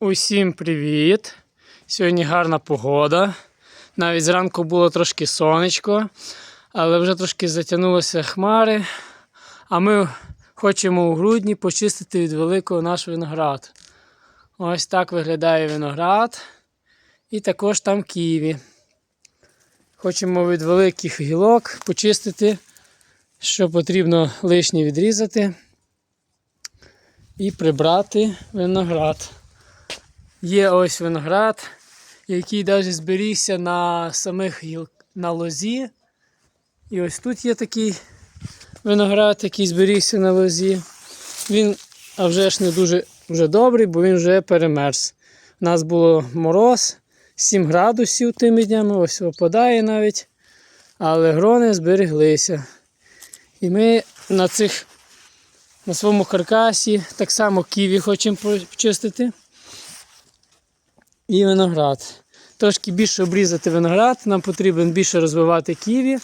Усім привіт! Сьогодні гарна погода. Навіть зранку було трошки сонечко, але вже трошки затягнулися хмари. А ми хочемо у грудні почистити від великого наш виноград. Ось так виглядає виноград. І також там ківі. Хочемо від великих гілок почистити, що потрібно лишнє відрізати і прибрати виноград. Є ось виноград, який навіть зберігся на самих гіл... на лозі. І ось тут є такий виноград, який зберігся на лозі. Він а вже ж не дуже вже добрий, бо він вже перемерз. У нас було мороз 7 градусів тими днями, ось опадає навіть, але грони збереглися. І ми на цих на своєму каркасі так само ківі хочемо почистити. І виноград. Трошки більше обрізати виноград, нам потрібно більше розвивати ківі.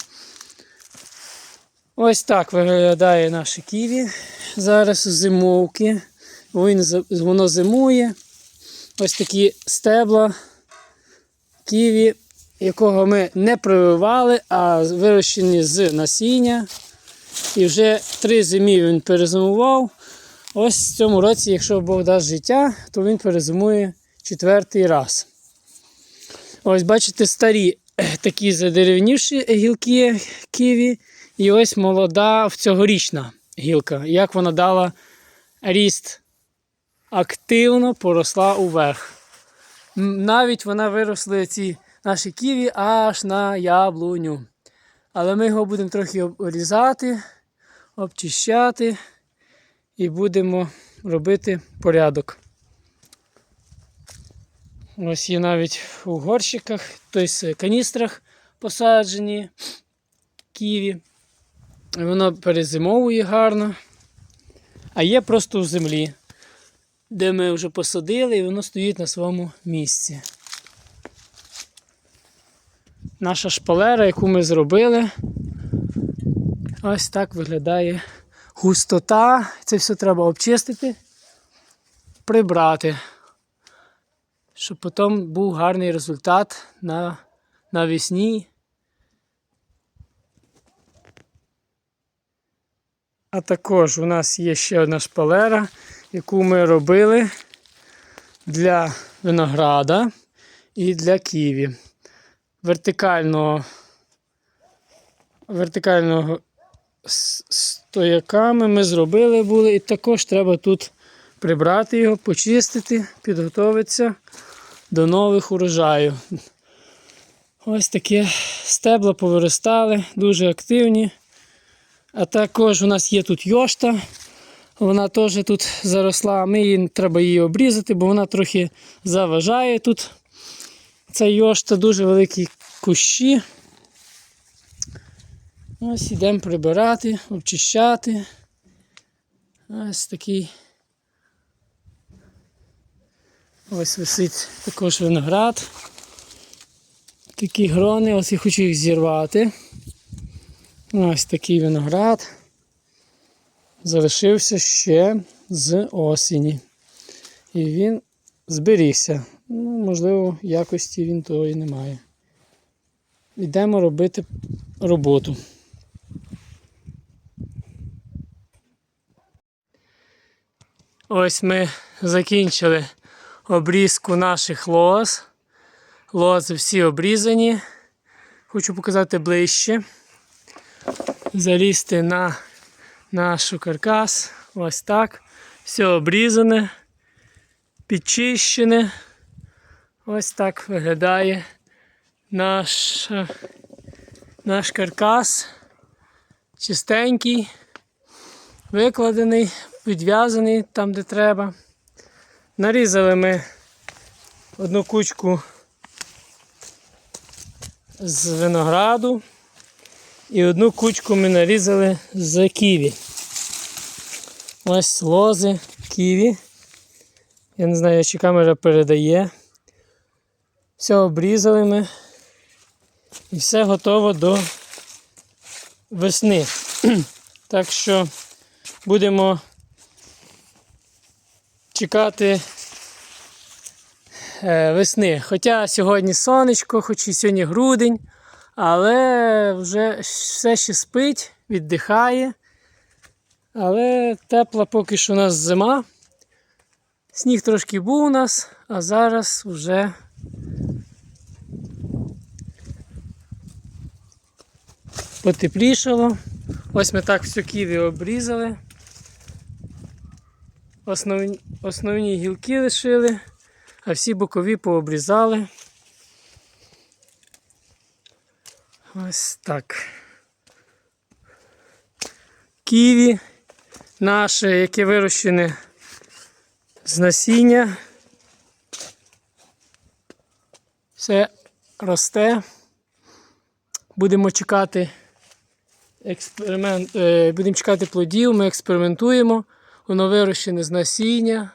Ось так виглядає наше ківі. Зараз зимовки. Він, воно зимує. Ось такі стебла ківі, якого ми не прививали, а вирощені з насіння. І вже три зимі він перезимував. Ось в цьому році, якщо Бог дасть життя, то він перезимує четвертий раз. Ось, бачите, старі такі задеревніші гілки ківі. І ось молода цьогорічна гілка. Як вона дала ріст активно поросла уверх. Навіть вона виросли ці наші ківі аж на яблуню. Але ми його будемо трохи обрізати, обчищати і будемо робити порядок. Ось є навіть у горщиках, тобто каністрах посаджені ківі. Воно перезимовує гарно. А є просто в землі, де ми вже посадили і воно стоїть на своєму місці. Наша шпалера, яку ми зробили, ось так виглядає густота. Це все треба обчистити, прибрати щоб потім був гарний результат на, навесні. А також у нас є ще одна шпалера, яку ми робили для винограда і для ківі. Вертикального вертикального стояками ми зробили були, і також треба тут прибрати його, почистити, підготуватися до нових урожаю. Ось таке стебла повиростали, дуже активні. А також у нас є тут йошта. Вона теж тут заросла, ми її треба її обрізати, бо вона трохи заважає тут. Ця йошта дуже великі кущі. Ось йдемо прибирати, обчищати. Ось такий Ось висить також виноград. Такі грони, ось я хочу їх зірвати. Ось такий виноград. Залишився ще з осені. І він зберігся. Ну, Можливо, якості він того і немає. Йдемо робити роботу. Ось ми закінчили обрізку наших лоз. Лози всі обрізані. Хочу показати ближче. Залізти на наш каркас. Ось так. Все обрізане, підчищене. Ось так виглядає наш, наш каркас. Чистенький, викладений, підв'язаний там, де треба. Нарізали ми одну кучку з винограду і одну кучку ми нарізали з ківі. Ось лози ківі. Я не знаю, чи камера передає. Все обрізали ми і все готово до весни. Так що будемо чекати е, весни. Хоча сьогодні сонечко, хоч і сьогодні грудень, але вже все ще спить, віддихає. Але тепла поки що у нас зима. Сніг трошки був у нас, а зараз вже потеплішало. Ось ми так всю ківі обрізали. Основні, основні гілки лишили, а всі бокові пообрізали. Ось так. Ківі наше, яке вирощене з насіння. Все росте. Будемо чекати експеримент, е, будемо чекати плодів, ми експериментуємо. Воно вирощене з насіння.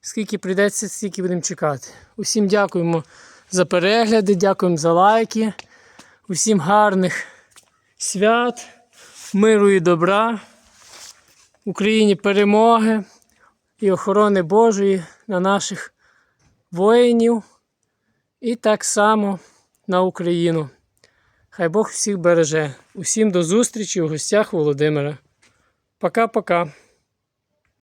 Скільки прийдеться, стільки будемо чекати. Усім дякуємо за перегляди, дякуємо за лайки. Усім гарних свят, миру і добра. Україні перемоги і охорони Божої на наших воїнів. І так само на Україну. Хай Бог всіх береже. Усім до зустрічі у гостях Володимира. Пока-пока.